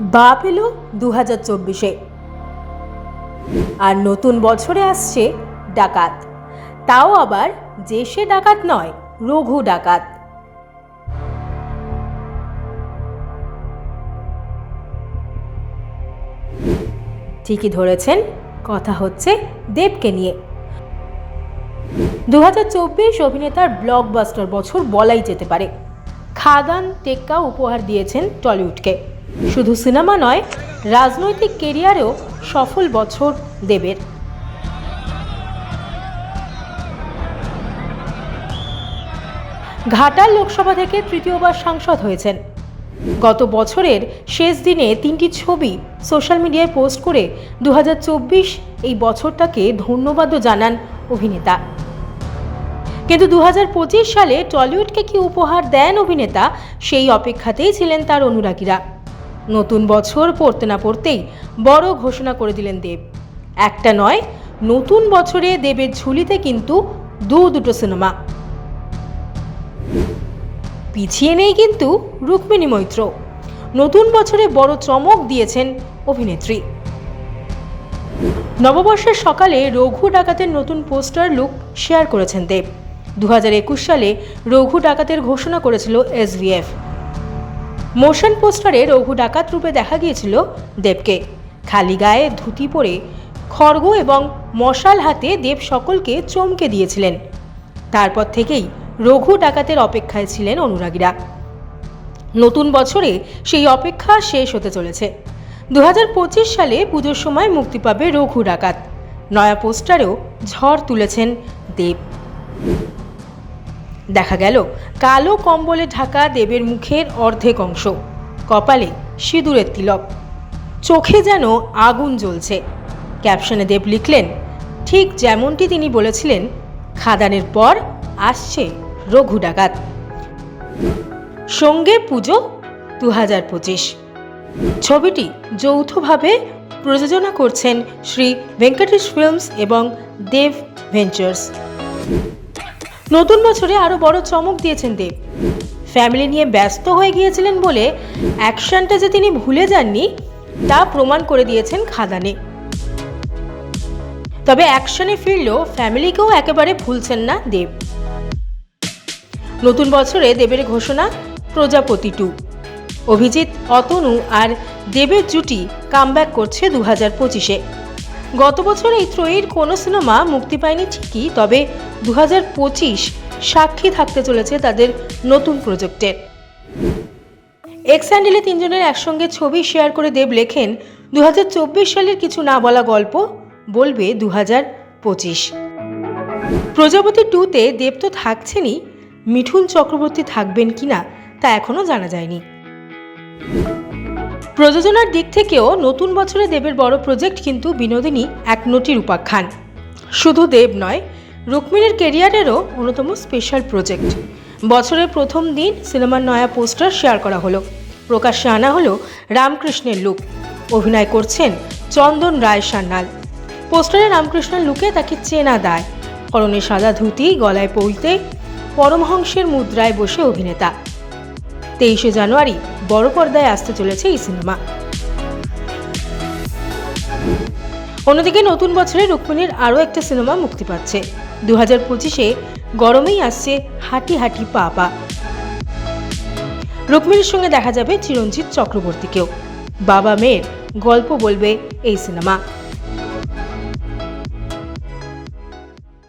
বাপ এলো দু হাজার চব্বিশে। আর নতুন বছরে আসছে ডাকাত। তাও আবার যে সে ডাকাত নয়, রঘু ডাকাত। ঠিকই ধরেছেন, কথা হচ্ছে দেবকে নিয়ে। দু হাজার চব্বিশ অভিনেতার ব্লকবাস্টার বছর বলাই যেতে পারে। খাদান টেক্কা উপহার দিয়েছেন টলিউডকে। শুধু সিনেমা নয়, রাজনৈতিক কেরিয়ারেও সফল বছর দেবের। ঘাটাল লোকসভা থেকে তৃতীয়বার সাংসদ হয়েছেন। গত বছরের শেষ দিনে তিনটি ছবি সোশ্যাল মিডিয়ায় পোস্ট করে দু হাজার চব্বিশ এই বছরটাকে ধন্যবাদও জানান অভিনেতা। কিন্তু দু হাজার পঁচিশ সালে টলিউডকে কি উপহার দেন অভিনেতা, সেই অপেক্ষাতেই ছিলেন তার অনুরাগীরা। নতুন বছর পড়তে না পড়তেই বড় ঘোষণা করে দিলেন দেব। একটা নয়, নতুন বছরে দেবের ঝুলিতে কিন্তু দু দুটো সিনেমা। পিছিয়ে নেই কিন্তু রুক্মিণী মৈত্র। নতুন বছরে বড় চমক দিয়েছেন অভিনেত্রী। নববর্ষের সকালে রঘু ডাকাতের নতুন পোস্টার লুক শেয়ার করেছেন দেব। দু হাজার একুশ সালে রঘু ডাকাতের ঘোষণা করেছিল এসভিএফ মোশন পোস্টারে রঘু ডাকাত রূপে দেখা গিয়েছিল দেবকে। খালি গায়ে ধুতি পরে খড়গ এবং মশাল হাতে দেব সকলকে চমকে দিয়েছিলেন। তারপর থেকেই রঘু ডাকাতের অপেক্ষায় ছিলেন অনুরাগীরা। নতুন বছরে সেই অপেক্ষা শেষ হতে চলেছে। দু হাজার পঁচিশ সালে পুজোর সময় মুক্তি পাবে রঘু ডাকাত। নয়া পোস্টারেও ঝড় তুলেছেন দেব। দেখা গেল কালো কম্বলে ঢাকা দেবের মুখের অর্ধেক অংশ, কপালে সিঁদুরের তিলক। চোখে যেন আগুন জ্বলছে। ক্যাপশনে দেব লিখলেন, ঠিক যেমনটি তিনি বলেছিলেন, খাদানের পর আসছে রঘু ডাকাত। সঙ্গে পুজো দু হাজার পঁচিশ। ছবিটি যৌথভাবে প্রযোজনা করছেন শ্রী ভেঙ্কটেশ ফিল্মস এবং দেব ভেঞ্চার্স। নতুন বছরে আরও বড় চমক দিয়েছেন দেব। ফ্যামিলি নিয়ে ব্যস্ত হয়ে গিয়েছিলেন বলে অ্যাকশনটা যে তিনি ভুলে যাননি, তা প্রমাণ করে দিয়েছেন খাদানে। তবে অ্যাকশনে ফিরলেও ফ্যামিলিকেও একেবারে ভুলছেন না দেব। নতুন বছরে দেবের ঘোষণা, প্রজাপতি টু। অভিজিৎ, অতনু আর দেবের জুটি কামব্যাক করছে দু হাজার পঁচিশে। গত বছর এই ত্রয়ীর কোনো সিনেমা মুক্তি পায়নি ঠিকই, তবে দু হাজার পঁচিশ সাক্ষী থাকতে চলেছে তাদের নতুন প্রজেক্টের এক্স হ্যান্ডেলে তিনজনের একসঙ্গে ছবি শেয়ার করে দেব লেখেন দু হাজার চব্বিশ সালের কিছু না বলা গল্প বলবে দু হাজার পঁচিশ। প্রজাপতি টুতে দেব তো থাকছেনই, মিঠুন চক্রবর্তী থাকবেন কিনা তা এখনও জানা যায়নি। প্রযোজনার দিক থেকেও নতুন বছরে দেবের বড় প্রজেক্ট কিন্তু বিনোদিনী এক নটির উপাখ্যান শুধু দেব নয়, রুক্মিণীর কেরিয়ারেরও অন্যতম স্পেশাল প্রজেক্ট বছরের প্রথম দিন সিনেমার নয়া পোস্টার শেয়ার করা হলো। প্রকাশ্যে আনা হলো রামকৃষ্ণের লুক অভিনয় করছেন চন্দন রায় সান্যাল। পোস্টারে রামকৃষ্ণের লুকে তাকে চেনা দেয়। পরনে সাদা ধুতি, গলায় পৌঁতে, পরমহংসের মুদ্রায় বসে অভিনেতা। তেইশে জানুয়ারি বড় পর্দায় আসতে চলেছে এই সিনেমা। অন্যদিকে নতুন বছরে রুক্মিণীর আরও একটা সিনেমা মুক্তি পাচ্ছে। দু হাজার পঁচিশে গরমেই আসছে হাঁটি হাঁটি পা পা রুক্মিণীর সঙ্গে দেখা যাবে চিরঞ্জিত চক্রবর্তীকেও। বাবা মেয়ের গল্প বলবে এই সিনেমা।